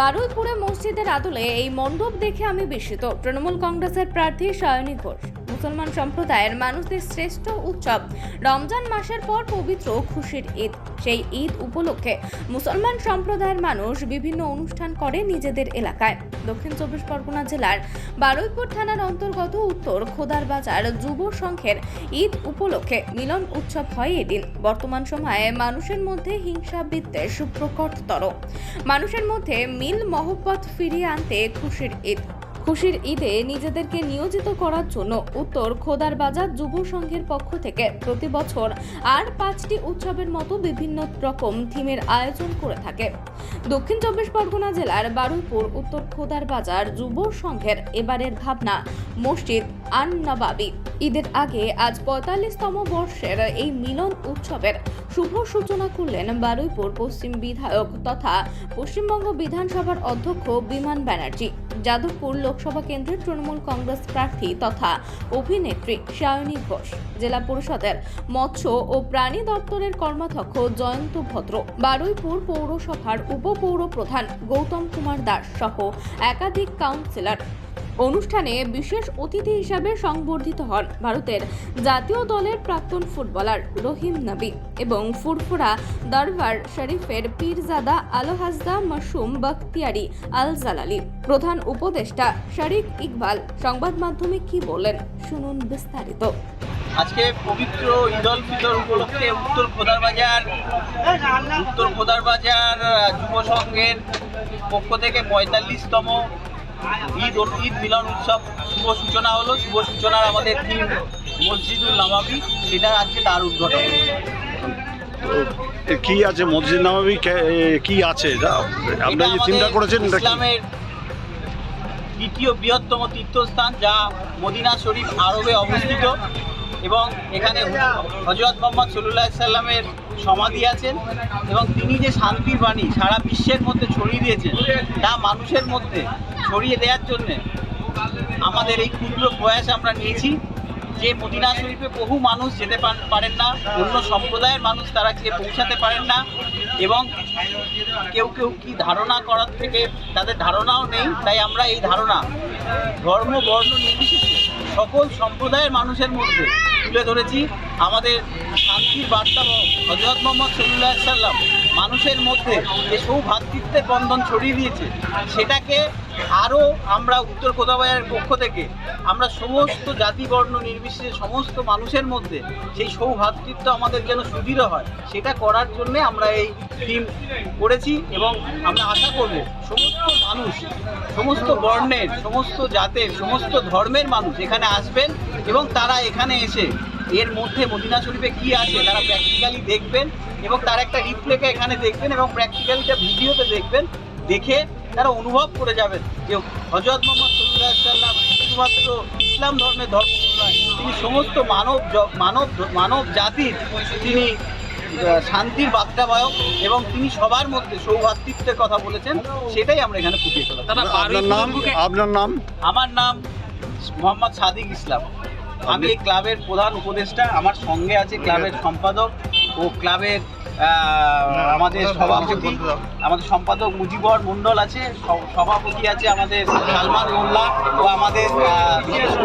বারুইপুরে মসজিদের আদলে এই মণ্ডপ দেখে আমি বিস্মিত। তৃণমূল কংগ্রেসের প্রার্থী সায়নী ঘোষ। মুসলমান সম্প্রদায়ের মানুষদের শ্রেষ্ঠ উৎসব। রমজান মাসের পর পবিত্র খুশির ঈদ। সেই ঈদ উপলক্ষে মুসলমান সম্প্রদায়ের মানুষ বিভিন্ন অনুষ্ঠান করে নিজেদের এলাকায়। দক্ষিণ চব্বিশ পরগনা জেলার বারুইপুর থানার অন্তর্গত উত্তর খোদার বাজার যুব সংঘের ঈদ উপলক্ষে মিলন উৎসব হয় এদিন বর্তমান সময়ে মানুষের মধ্যে হিংসা বিদ্বেষ প্রকটতর। মানুষের মধ্যে মিল মহব্বত ফিরিয়ে আনতে খুশির ঈদ। খুশির ঈদে নিজেদেরকে নিয়োজিত করার জন্য উত্তর খোদার বাজার যুব সংঘের পক্ষ থেকে প্রতি বছর আর পাঁচটি উৎসবের মতো বিভিন্ন রকম থিমের আয়োজন করে থাকে। দক্ষিণ চব্বিশ পরগনা জেলার বারুইপুর উত্তর খোদার বাজার যুব সংঘের এবারের ভাবনা মসজিদ আন নবাবি ঈদের আগে আজ পঁয়তাল্লিশতম বর্ষের এই মিলন উৎসবের শুভ সূচনা করলেন বারুইপুর পশ্চিম বিধায়ক তথা পশ্চিমবঙ্গ বিধানসভার অধ্যক্ষ বিমান ব্যানার্জি। যাদবপুর লোকসভা কেন্দ্রের তৃণমূল কংগ্রেস প্রার্থী তথা অভিনেত্রী সায়নী ঘোষ। জেলা পরিষদের মৎস্য ও প্রাণী দপ্তরের কর্মাধ্যক্ষ জয়ন্ত ভদ্র, বারুইপুর পৌরসভার উপপৌর প্রধান গৌতম কুমার দাস সহ একাধিক কাউন্সিলর। অনুষ্ঠানে বিশেষ অতিথি হিসাবে সংবর্ধিত হন ভারতের জাতীয় দলের প্রাক্তন ফুটবলার রহিম নবী এবং ফুরফুরা দরবার শরীফের পীরজাদা আলহাজদা মাসুম বখতিয়ারি আল জালালি প্রধান উপদেষ্টা শরিক ইকবাল সংবাদ মাধ্যমে কি বলেন শুনুন বিস্তারিত। আজকে পবিত্র ঈদ উল ফিতর উপলক্ষে উত্তর খোদার বাজার উত্তর খোদার বাজার যুব সংঘের পক্ষ থেকে পঁয়তাল্লিশতম ঈদ ঈদ মিলন উৎসব। শুভ সূচনা হলো শুভ সূচনার আমাদের থিম মসজিদুল নামাবি সেটা আজকে তার উদ্ঘাটন। কি আছে মসজিদ নামাবি কি আছে? আপনারা যে চিন্তা করেছেন ইসলামের দ্বিতীয় বৃহত্তম তীর্থস্থান যা মদিনা শরীফ আরবে অবস্থিত। এবং এখানে হজরত মোহাম্মদ সল্লাহ সাল্লামের সমাধি আছেন এবং তিনি যে শান্তির বাণী সারা বিশ্বের মধ্যে ছড়িয়ে দিয়েছেন, তা মানুষের মধ্যে ছড়িয়ে দেওয়ার জন্যে আমাদের এই ক্ষুদ্র প্রয়াস আমরা নিয়েছি। যে মদিনা শরীফে বহু মানুষ যেতে পার- পারেন না, অন্য সম্প্রদায়ের মানুষ তারা গিয়ে পৌঁছাতে পারেন না এবং কেউ কেউ কি ধারণা করার থেকে তাদের ধারণাও নেই, তাই আমরা এই ধারণা ধর্ম, বর্ণ নির্বিশেষে সকল সম্প্রদায়ের মানুষের মধ্যে তুলে ধরেছি, আমাদের শান্তির বার্তা হজরত মোহাম্মদ সল্লাহ সাল্লাম মানুষের মধ্যে যে সৌভাতৃত্বের বন্ধন ছড়িয়ে দিয়েছে, সেটাকে আরও আমরা উত্তর কোদাবাজারের পক্ষ থেকে আমরা সমস্ত জাতি, বর্ণ, নির্বিশেষে সমস্ত মানুষের মধ্যে সেই সৌভাতৃত্ব আমাদের যেন সুদৃঢ় হয়, সেটা করার জন্য আমরা এই টিম করেছি এবং আমরা আশা করব সমস্ত মানুষ, সমস্ত বর্ণের, সমস্ত জাতের, সমস্ত ধর্মের মানুষ এখানে আসবেন এবং তারা এখানে এসে এর মধ্যে মদিনা শরীফে কি আছে তারা প্র্যাকটিক্যালি দেখবেন এবং তার একটা রিপ্লেকে এখানে দেখবেন এবং প্র্যাকটিক্যালিটা ভিডিওতে দেখবেন দেখে তারা অনুভব করে যাবেন যে হজরত মোহাম্মদ সাল্লাহ সাল্লাম শুধুমাত্র ইসলাম ধর্মের ধর্ম নয় তিনি সমস্ত মানব মানব মানব জাতির তিনি শান্তির বার্তাবাহক এবং তিনি সবার মধ্যে সৌভাতৃত্বের কথা বলেছেন সেটাই আমরা এখানে ফুটিয়ে তোলা আপনার নাম? আপনার নাম? আমার নাম মোহাম্মদ সাদিক ইসলাম। আমি ক্লাবের প্রধান উপদেষ্টা আমার সঙ্গে আছে ক্লাবের সম্পাদক ও ক্লাবের আমাদের সভাপতি। আমাদের সম্পাদক মুজিবর মণ্ডল আছে সভাপতি আছে আমাদের সালমান মোল্লা ও আমাদের বিশিষ্ট